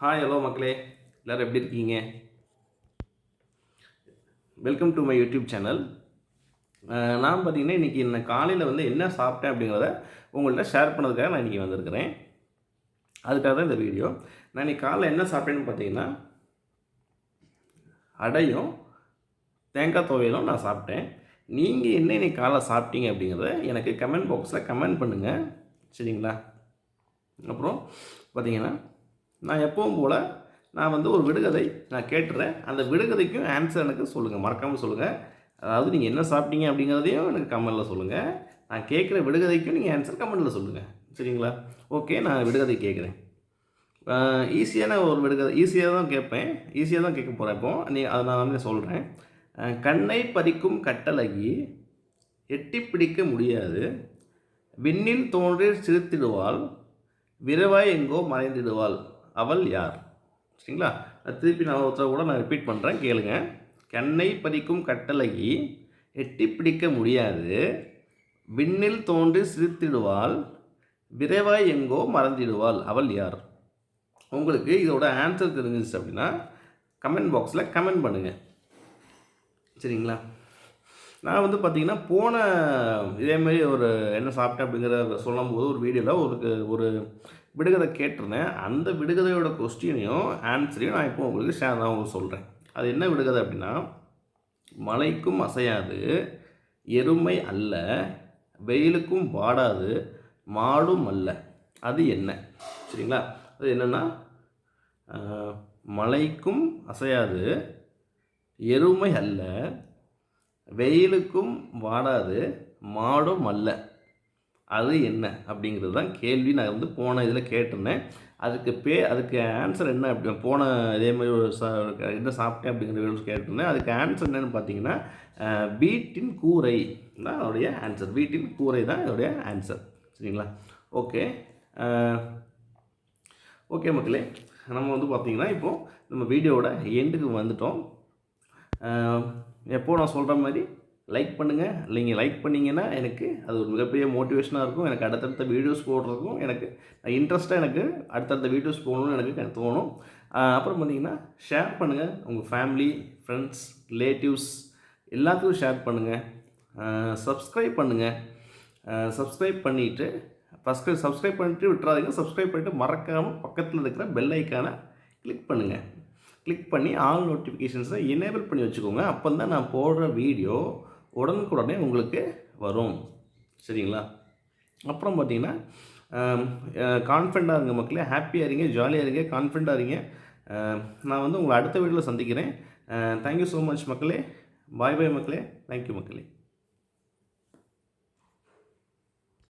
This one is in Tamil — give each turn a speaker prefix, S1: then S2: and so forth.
S1: ஹாய் ஹலோ மக்களே. எல்லோரும் எப்படி இருக்கீங்க? Welcome to my YouTube channel நான் பார்த்தீங்கன்னா இன்றைக்கி நான் காலையில் வந்து என்ன சாப்பிட்டேன் அப்படிங்கிறத உங்கள்கிட்ட ஷேர் பண்ணதுக்காக நான் இன்றைக்கி வந்திருக்கிறேன். அதுக்காக தான் இந்த வீடியோ நான் இன்றைக்கி காலையில் என்ன சாப்பிட்டேன்னு பார்த்தீங்கன்னா அடையும் தேங்காய் துவையலும் நான் சாப்பிட்டேன். நீங்கள் என்ன இன்னைக்கு காலைல சாப்பிட்டீங்க அப்படிங்கிறத எனக்கு கமெண்ட் பாக்ஸில் கமெண்ட் பண்ணுங்கள் சரிங்களா? அப்புறம் பார்த்தீங்கன்னா நான் எப்பவும் போல் நான் வந்து ஒரு விடுகதை நான் கேட்டுறேன். அந்த விடுகதைக்கும் ஆன்சர் எனக்கு சொல்லுங்கள் மறக்காமல் சொல்லுங்கள் அதாவது நீங்கள் என்ன சாப்பிட்டீங்க அப்படிங்கிறதையும் எனக்கு கமெண்டில் சொல்லுங்கள் நான் கேட்குற விடுகதைக்கும் நீங்கள் ஆன்சர் கமெண்டில் சொல்லுங்கள் சரிங்களா? ஓகே நான் விடுகதை கேட்குறேன். ஈஸியான ஒரு விடுகதை ஈஸியாக தான் கேட்பேன். ஈஸியாக தான் கேட்க போகிறேன் இப்போ. நீ அதை நான் வந்து சொல்கிறேன் கண்ணை பறிக்கும் கட்டழகி எட்டி பிடிக்க முடியாது. விண்ணில் தோன்றி சிரித்திடுவாள். விரைவாய் எங்கோ மறைந்திடுவாள். அவள் யார்? சரிங்களா? அது திருப்பி நான் ஒருத்தர் கூட நான் ரிப்பீட் பண்ணுறேன் கேளுங்க. கண்ணை பறிக்கும் கட்டளையை எட்டி பிடிக்க முடியாது. விண்ணில் தோன்றி சிரித்திடுவாள். விரைவாய் எங்கோ மறந்திடுவாள். அவள் யார்? உங்களுக்கு இதோட ஆன்சர் தெரிஞ்சிச்சு அப்படின்னா கமெண்ட் பாக்ஸில் கமெண்ட் பண்ணுங்கள் சரிங்களா? நான் வந்து பார்த்திங்கன்னா போன இதேமாரி ஒரு என்ன சாப்பிட்டேன் அப்படிங்கிற சொல்லும்போது ஒரு வீடியோவில் ஒரு ஒரு விடுகதை கேட்டிருந்தேன். அந்த விடுகதையோட கொஸ்டினையும் ஆன்சரையும் நான் இப்போ உங்களுக்கு ஷேர் தான் உங்களுக்கு சொல்கிறேன் அது என்ன விடுகதை அப்படின்னா மலைக்கும் அசையாது எருமை அல்ல வெயிலுக்கும் வாடாது மாடும் அல்ல. அது என்ன? சரிங்களா? அது என்னென்னா மலைக்கும் அசையாது எருமை அல்ல வெயிலுக்கும் வாடாது மாடும் அல்ல. அது என்ன? அப்படிங்கிறது தான் கேள்வி. நான் வந்து போன இதில் கேட்டிருந்தேன். அதுக்கு பே அதுக்கு ஆன்சர் என்ன அப்படி போன இதே மாதிரி ஒரு சா என்ன சாப்பிட்டேன் அப்படிங்கிற கேட்டிருந்தேன். அதுக்கு ஆன்சர் என்னென்னு பார்த்தீங்கன்னா வீட்டின் கூரை தான் அதோடைய ஆன்சர் வீட்டின் கூரை தான் இதோடைய ஆன்சர் சரிங்களா? ஓகே. ஓகே மக்களே. நம்ம வந்து பார்த்திங்கன்னா இப்போது நம்ம வீடியோவோட எண்டுக்கு வந்துட்டோம். எப்போது நான் சொல்கிற மாதிரி லைக் பண்ணுங்கள் நீங்கள் லைக் பண்ணிங்கன்னா எனக்கு அது ஒரு மிகப்பெரிய மோட்டிவேஷனாக இருக்கும். எனக்கு அடுத்தடுத்த வீடியோஸ் போடுறதுக்கும் எனக்கு இன்ட்ரெஸ்ட்டாக எனக்கு அடுத்தடுத்த வீடியோஸ் போகணும்னு எனக்கு தோணும். அப்புறம் பார்த்தீங்கன்னா ஷேர் பண்ணுங்கள் உங்கள் ஃபேமிலி ஃப்ரெண்ட்ஸ் ரிலேட்டிவ்ஸ் எல்லாத்துக்கும் ஷேர் பண்ணுங்கள் சப்ஸ்கிரைப் பண்ணுங்கள் சப்ஸ்கிரைப் பண்ணிவிட்டு ஃபஸ்ட்டு சப்ஸ்கிரைப் பண்ணிட்டு விட்டுறாதீங்க. சப்ஸ்கிரைப் பண்ணிவிட்டு மறக்காமல் பக்கத்தில் இருக்கிற பெல் ஐக்கானை கிளிக் பண்ணுங்கள் கிளிக் பண்ணி ஆல் நோட்டிஃபிகேஷன்ஸை எனேபிள் பண்ணி வச்சுக்கோங்க. அப்போ தான் நான் போடுற வீடியோ உடனுக்குடனே உங்களுக்கு வரும். சரிங்களா? அப்புறம் பார்த்தீங்கன்னா கான்ஃபிடண்ட்டாக இருங்க மக்களே. ஹாப்பியாக இருங்க ஜாலியாக இருங்க கான்ஃபிடண்ட்டாக இருங்க. நான் வந்து உங்களை அடுத்த வீடியோவில் சந்திக்கிறேன். தேங்க்யூ ஸோ மச் மக்களே. பாய் பாய் மக்களே. தேங்க்யூ மக்களே.